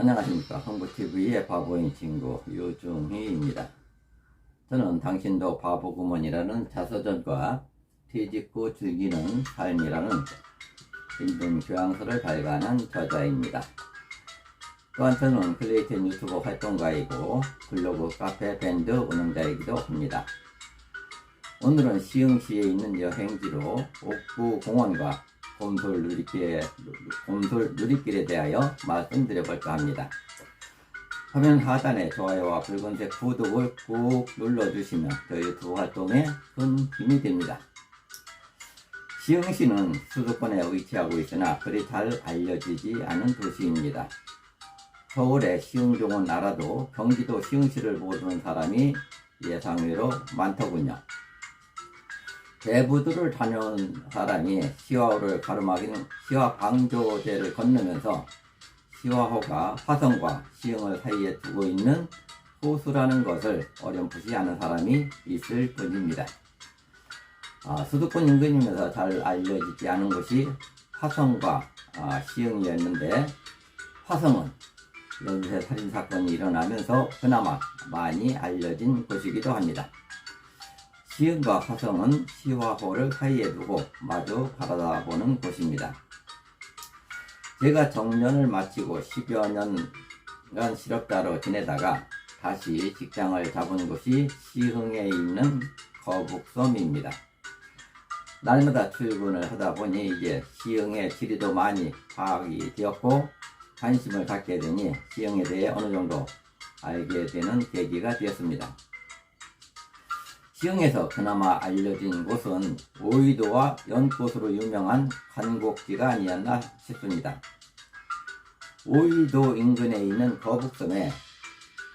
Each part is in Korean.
안녕하십니까. 홍보TV의 바보인 친구 유중희입니다. 저는 당신도 바보구먼이라는 자서전과 후 즐기는 삶이라는 힘든 교양서를 발간한 저자입니다. 또한 저는 클레이텐 유튜브 활동가이고 블로그 카페 밴드 운영자이기도 합니다. 오늘은 시흥시에 있는 여행지로 옥구 공원과 곰솔 누리길에, 곰솔 누리길에 대하여 말씀드려볼까 합니다. 화면 하단에 좋아요와 붉은색 구독을 꾹 눌러주시면 저희 유튜브 활동에 큰 힘이 됩니다. 시흥시는 수도권에 위치하고 있으나 그리 잘 알려지지 않은 도시입니다. 서울의 시흥종은 알아도 경기도 시흥시를 모르는 사람이 예상외로 많더군요. 대부도를 다녀온 사람이 시화호를 가로막이는 시화 방조제를 건너면서 시화호가 화성과 시흥을 사이에 두고 있는 호수라는 것을 어렴풋이 아는 사람이 있을 뿐입니다. 아, 수도권 인근이면서 잘 알려지지 않은 곳이 화성과 아, 시흥이었는데 화성은 연쇄 살인 사건이 일어나면서 그나마 많이 알려진 곳이기도 합니다. 시흥과 화성은 시화호를 사이에 두고 마주 바라다보는 곳입니다. 제가 정년을 마치고 10여 년간 실업자로 지내다가 다시 직장을 잡은 곳이 시흥에 있는 거북섬입니다. 날마다 출근을 하다 보니 이제 시흥의 지리도 많이 파악이 되었고 관심을 갖게 되니 시흥에 대해 어느 정도 알게 되는 계기가 되었습니다. 시흥에서 그나마 알려진 곳은 오이도와 연꽃으로 유명한 관곡지가 아니었나 싶습니다. 오이도 인근에 있는 거북섬에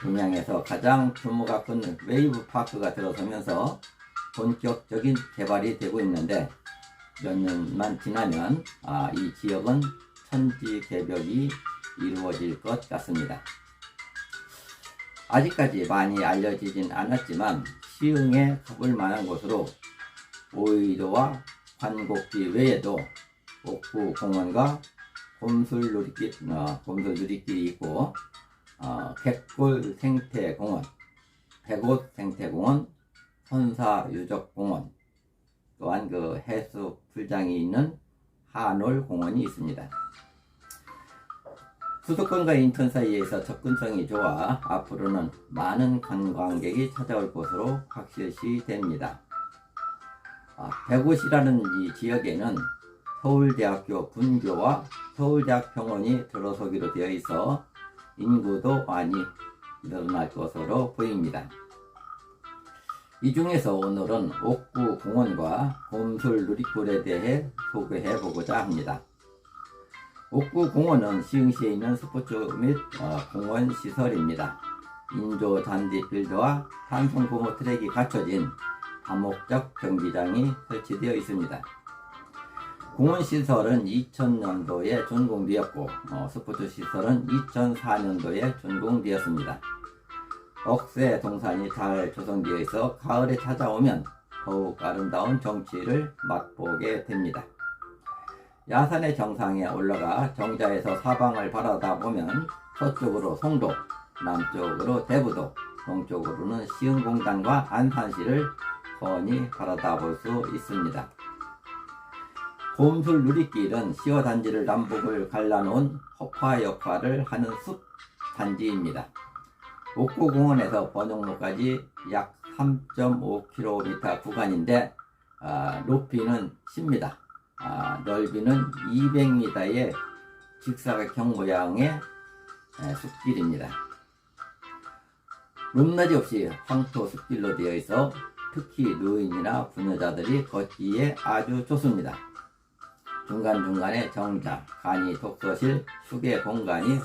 동양에서 가장 규모가 큰 웨이브 파크가 들어서면서 본격적인 개발이 되고 있는데 몇 년만 지나면 아, 이 지역은 천지 개벽이 이루어질 것 같습니다. 아직까지 많이 알려지진 않았지만 시흥에 가볼 만한 곳으로 오이도와 관곡지 외에도 옥구 공원과 곰술 누리길, 어, 곰술 누리길이 있고 어, 객골 생태공원, 백옷 생태공원, 선사 유적공원, 또한 그 해수 풀장이 있는 한올 공원이 있습니다. 수도권과 인천 사이에서 접근성이 좋아 앞으로는 많은 관광객이 찾아올 것으로 확실시 됩니다. 아, 백옷이라는 이 지역에는 서울대학교 분교와 서울대학병원이 들어서기로 되어 있어 인구도 많이 늘어날 것으로 보입니다. 이 중에서 오늘은 옥구 공원과 곰술 누리골에 대해 소개해 보고자 합니다. 옥구 공원은 시흥시에 있는 스포츠 및 어, 공원 시설입니다. 인조 잔디 필드와 탄성 고무 트랙이 갖춰진 다목적 경기장이 설치되어 있습니다. 공원 시설은 2000년도에 준공되었고 어, 스포츠 시설은 2004년도에 준공되었습니다. 억새 동산이 잘 조성되어 있어 가을에 찾아오면 더욱 아름다운 정취를 맛보게 됩니다. 야산의 정상에 올라가 정자에서 사방을 바라다 보면 서쪽으로 송도, 남쪽으로 대부도, 동쪽으로는 시흥공단과 안산시를 훤히 바라다 볼 수 있습니다. 곰술 누리길은 시어 단지를 남북을 갈라놓은 허파 역할을 하는 숲 단지입니다. 옥구공원에서 번영로까지 약 3.5km 구간인데 아, 높이는 10m, 아, 넓이는 200m의 직사각형 모양의 에, 숲길입니다. 높낮이 없이 황토 숲길로 되어 있어 특히 노인이나 부녀자들이 걷기에 아주 좋습니다. 중간중간에 정자, 간이, 독서실, 휴게 공간이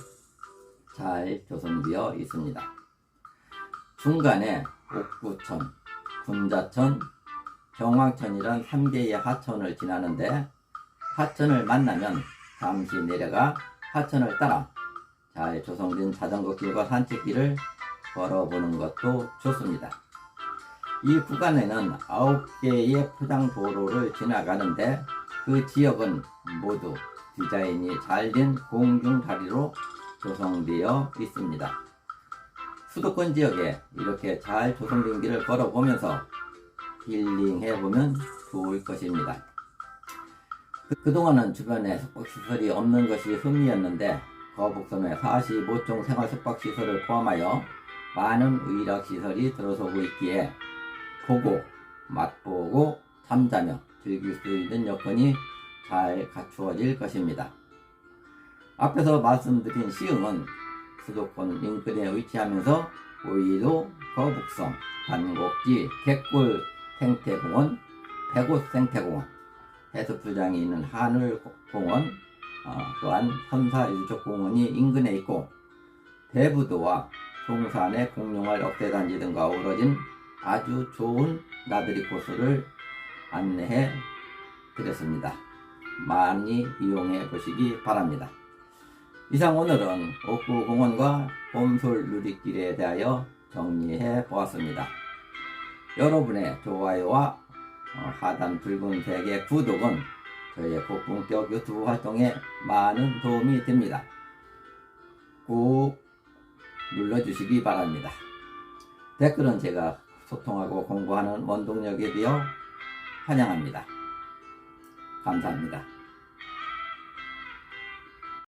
잘 조성되어 있습니다. 중간에 옥구천, 군자천, 경왕천이란 3개의 하천을 지나는데 하천을 만나면 잠시 내려가 하천을 따라 잘 조성된 자전거 길과 산책길을 걸어보는 것도 좋습니다. 이 구간에는 9개의 포장 도로를 지나가는데 그 지역은 모두 디자인이 잘 된 공중 다리로 조성되어 있습니다. 수도권 지역에 이렇게 잘 조성된 길을 걸어보면서 힐링해 보면 좋을 것입니다. 그- 그동안은 주변에 숙박시설이 없는 것이 흠이었는데 거북섬에 45종 생활 숙박시설을 포함하여 많은 의락시설이 들어서고 있기에 보고 맛보고 잠자며 즐길 수 있는 여건이 잘 갖추어질 것입니다. 앞에서 말씀드린 시흥은 수도권 인근에 위치하면서 오이도, 거북섬, 반곡지, 객골 생태공원, 백옷 생태공원, 해수풀장이 있는 하늘공원, 어, 또한 선사유적공원이 인근에 있고 대부도와 송산의 공룡알 억대단지 등과 어우러진 아주 좋은 나들이 코스를 안내해 드렸습니다. 많이 이용해 보시기 바랍니다. 이상 오늘은 옥구공원과 봄솔 누리길에 대하여 정리해 보았습니다. 여러분의 좋아요와 어, 하단 붉은 색의 구독은 저의 고품격 유튜브 활동에 많은 도움이 됩니다. 꼭 눌러주시기 바랍니다. 댓글은 제가 소통하고 공부하는 원동력이 되어 환영합니다. 감사합니다.